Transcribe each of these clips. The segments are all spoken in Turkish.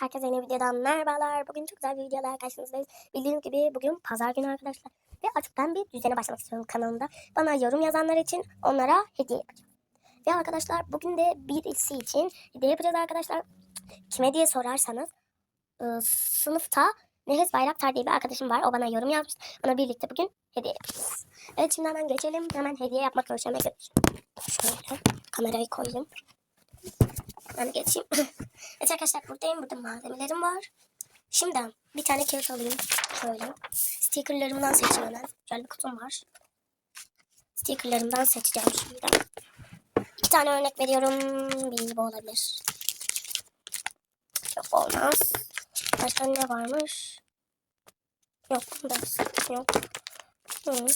Herkese yeni videodan merhabalar. Bugün çok güzel bir videolar karşınızdayız. Bildiğiniz gibi bugün pazar günü arkadaşlar. Ve artık ben bir düzene başlamak istiyorum kanalımda. Bana yorum yazanlar için onlara hediye yapacağım. Ve arkadaşlar bugün de birisi için hediye yapacağız arkadaşlar. Kime diye sorarsanız ıı, sınıfta Nehez Bayraktar diye bir arkadaşım var. O bana yorum yazmış. Ona birlikte bugün hediye yapacağız. Evet şimdi hemen geçelim. Hemen hediye yapmak görüşmeye gidiyoruz. Şöyle kamerayı koyayım. Ben geçeyim. evet arkadaşlar buradayım. Burada malzemelerim var. Şimdi bir tane kağıt alayım. Şöyle. Stickerlarımdan seçeyim hemen. Şöyle bir kutum var. Stickerlarımdan seçeceğim şimdi. İki tane örnek veriyorum. Bir bu olabilir. Yok olmaz. Başka ne varmış? Yok yok. Hı.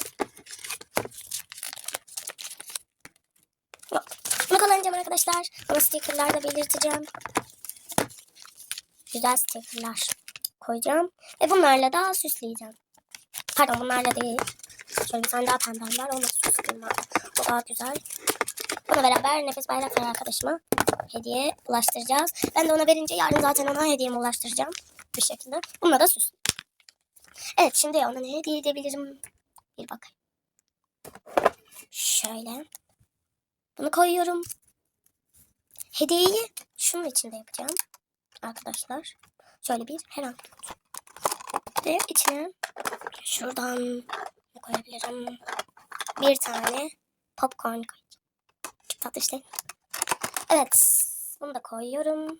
Yok. Bunu kullanacağım arkadaşlar. Ama stickerlar da belirteceğim. Güzel stickerlar koyacağım. Ve bunlarla da süsleyeceğim. Pardon bunlarla değil. Şöyle bir tane daha pembem var. Onu süsleyeyim abi. O daha güzel. Bununla beraber Nefes Bayraktar arkadaşıma hediye ulaştıracağız. Ben de ona verince yarın zaten ona hediyemi ulaştıracağım. Bu şekilde. Bununla da süs. Evet şimdi ona ne hediye edebilirim? Bir bakayım. Şöyle. Bunu koyuyorum. Hediyeyi şunun içinde yapacağım. Arkadaşlar. Şöyle bir herhangi bir. Ve içine şuradan koyabilirim? Bir tane popcorn koyacağım. Çok tatlı işte. Evet. Bunu da koyuyorum.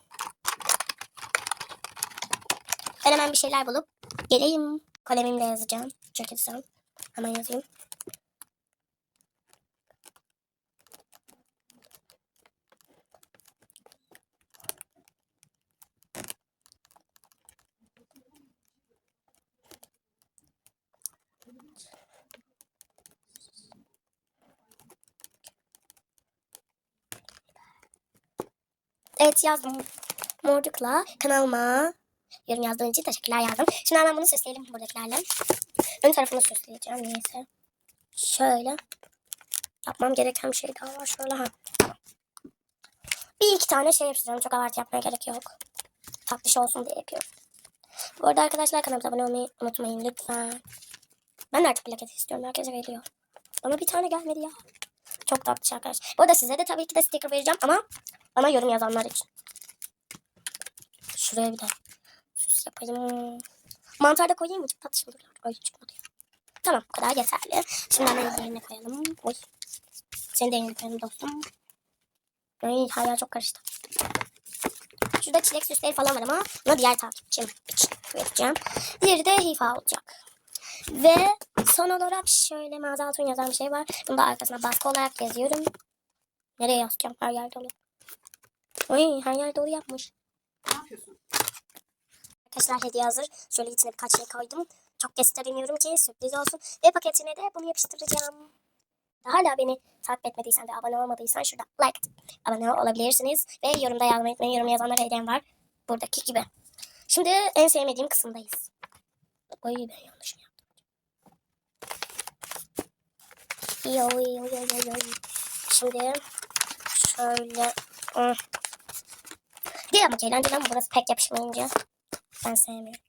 Ben hemen bir şeyler bulup geleyim. Kalemimle yazacağım. Çekilsem. Hemen yazayım. Evet yazdım. Mordukla kanalıma yorum yazdığın için teşekkürler yazdım. Şimdi hemen bunu süsleyelim buradakilerle. Ön tarafını süsleyeceğim neyse. Şöyle. Yapmam gereken bir şey daha var. Şöyle ha. Bir iki tane şey yapacağım. Çok abartı yapmaya gerek yok. Tatlış olsun diye yapıyorum. Bu arada arkadaşlar kanalımıza abone olmayı unutmayın lütfen. Ben de artık plaket istiyorum. Herkese veriyor. Bana bir tane gelmedi ya. Çok tatlış arkadaşlar. Bu arada size de tabii ki de sticker vereceğim ama bana yorum yazanlar için. Şuraya bir de süs yapayım. Mantar da koyayım mı? Çok tatlış olur. Ay çıkmadı. Tamam bu kadar yeterli. Şimdi hemen yerine koyalım. Oy. Seni de yerine koyalım dostum. Ay yer çok karıştı. Şurada çilek süsleri falan var ama bunu diğer takipçim için vereceğim. Diğeri de hifa olacak. Ve son olarak şöyle mağaza altın yazan bir şey var. Bunu da arkasına baskı olarak yazıyorum. Nereye yazacağım? Her yer dolu. Oy her yer dolu yapmış. Ne yapıyorsun? Arkadaşlar hediye hazır. Şöyle içine birkaç şey koydum. Çok gösteremiyorum ki sürpriz olsun. Ve paketine de bunu yapıştıracağım. Hala beni takip etmediysen ve abone olmadıysan şurada like atıp abone olabilirsiniz. Ve yorumda yazmayı unutmayın. Yorum yazanlara hediyem var. Buradaki gibi. Şimdi en sevmediğim kısımdayız. Oy ben yanlış mı yaptım? İyi oy oy oy oy oy. Şimdi şöyle. Değil ama eğlenceli ama burası pek yapışmayınca ben sevmiyorum.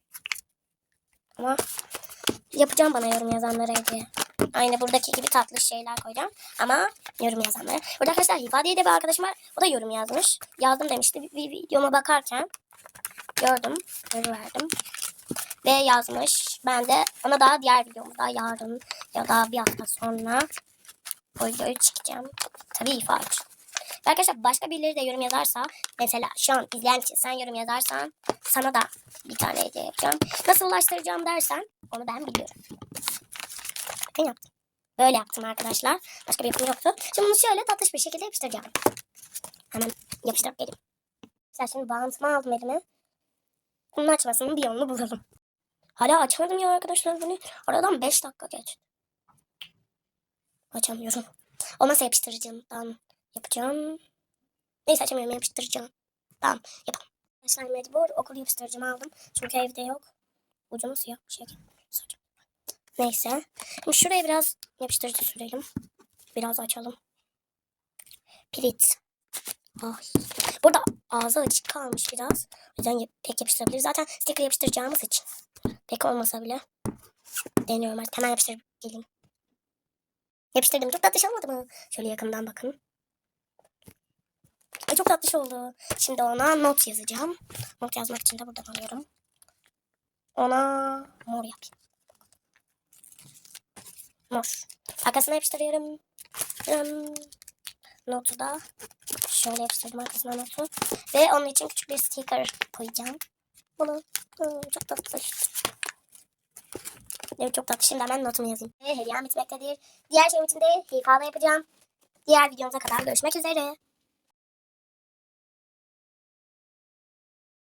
Ama yapacağım bana yorum yazanlara hediye. Aynı buradaki gibi tatlı şeyler koyacağım. Ama yorum yazanlara. Burada arkadaşlar Hifa diye de bir arkadaşım var. O da yorum yazmış. Yazdım demişti. Bir, bir videoma bakarken gördüm. verdim Ve yazmış. Ben de ona daha diğer videomda yarın ya da bir hafta sonra o videoyu çekeceğim. Tabii Hifa için. Ve arkadaşlar başka birileri de yorum yazarsa mesela şu an izleyen için sen yorum yazarsan sana da bir tane hediye yapacağım. Nasıl ulaştıracağım dersen onu ben biliyorum. Bakın yaptım. Böyle yaptım arkadaşlar. Başka bir yapım yoktu. Şimdi bunu şöyle tatlış bir şekilde yapıştıracağım. Hemen yapıştırıp geleyim. Mesela şimdi bantımı aldım elime. Bunun açmasının bir yolunu bulalım. Hala açmadım ya arkadaşlar bunu. Aradan 5 dakika geçti. Açamıyorum. Olmazsa yapıştırıcımdan yapacağım. Neyse açamıyorum yapıştıracağım. Tamam yapalım. Arkadaşlar mecbur okul yapıştırıcımı aldım. Çünkü evde yok. Ucunu siyah bir şey. Neyse. Şimdi şuraya biraz yapıştırıcı sürelim. Biraz açalım. Pirit. Ay. Burada ağzı açık kalmış biraz. O yüzden pek yapıştırabiliriz. Zaten sticker yapıştıracağımız için. Pek olmasa bile. Deniyorum artık. Hemen yapıştırıp geleyim. Yapıştırdım. Çok tatlış olmadı mı? Şöyle yakından bakın. Ay çok tatlış oldu. Şimdi ona not yazacağım. Not yazmak için de buradan alıyorum. Ona mor yapayım. Mor. Arkasına yapıştırıyorum. Notu da şöyle yapıştırdım arkasına notu. Ve onun için küçük bir sticker koyacağım. Bunu çok tatlı. Evet çok tatlı. Şimdi hemen notumu yazayım. Ve hediyem bitmektedir. Diğer şeyim için de hifada yapacağım. Diğer videomuza kadar görüşmek üzere.